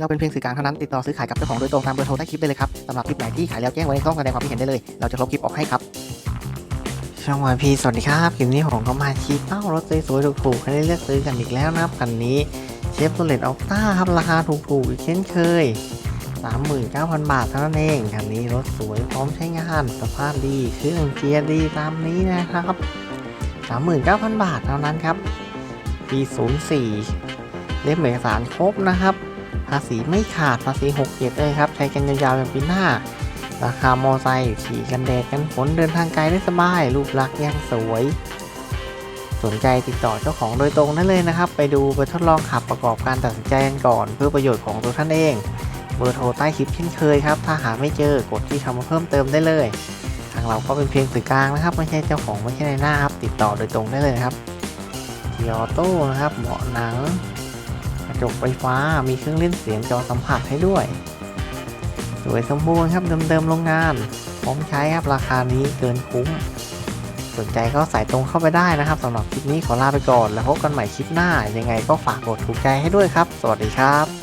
เราเป็นเพียงสื่อกลางเท่านั้นติดต่อซื้อขายกับเจ้าของโดยตรงตามเบอร์โทรใต้คลิปได้เลยครับสำหรับคลิปไหนที่ขายแล้วแจ้งไว้ในช่องแสดงความคิดเห็นได้เลย เราจะลบคลิปออกให้ครับ ช่องวายพีสวัสดีครับคลิปนี้ผมก็มาชี้เป้ารถสวยๆถูกๆให้ได้เลือกซื้อกันอีกแล้วนะครับคันนี้เชฟโรเลตออต้าครับราคาถูกๆอีกเช่นเคย 39,000 บาทเท่านั้นเองคันนี้รถสวยพร้อมใช้งานสภาพดีเครื่องเกียร์ดีตามนี้นะครับ 39,000 บาทเท่านั้นครับปี04เล่มเอกสารครบนะครับ ภาษีไม่ขาดภาษี6เจ็ดเลยครับ ใช้กันยาวๆอย่างปีหน้า ราคามอไซค์ขี่กันแดดกันฝนเดินทางไกลได้สบาย รูปลักษณ์ยังสวย สนใจติดต่อเจ้าของโดยตรงได้เลยนะครับ ไปดูไปทดลองขับประกอบการตัดสินใจกันก่อน เพื่อประโยชน์ของตัวท่านเอง เบอร์โทรใต้คลิปเช่นเคยครับ ถ้าหาไม่เจอกดที่คำาเพิ่มเติมได้เลย ทางเราก็เป็นเพียงสื่อกลางนะครับ ไม่ใช่เจ้าของไม่ใช่ในหน้าครับ ติดต่อโดยตรงได้เลยครับยออโต้นะครับเบาะหนัง จกไฟฟ้ามีเครื่องเล่นเสียงจอสัมผัสให้ด้วย สวยสมบูรณ์ครับเดิมๆโรงงาน พร้อมใช้ครับราคานี้เกินคุ้ม สนใจก็ใส่ตรงเข้าไปได้นะครับสำหรับคลิปนี้ขอลาไปก่อน แล้วพบกันใหม่คลิปหน้า ยังไงก็ฝากกดถูกใจให้ด้วยครับ สวัสดีครับ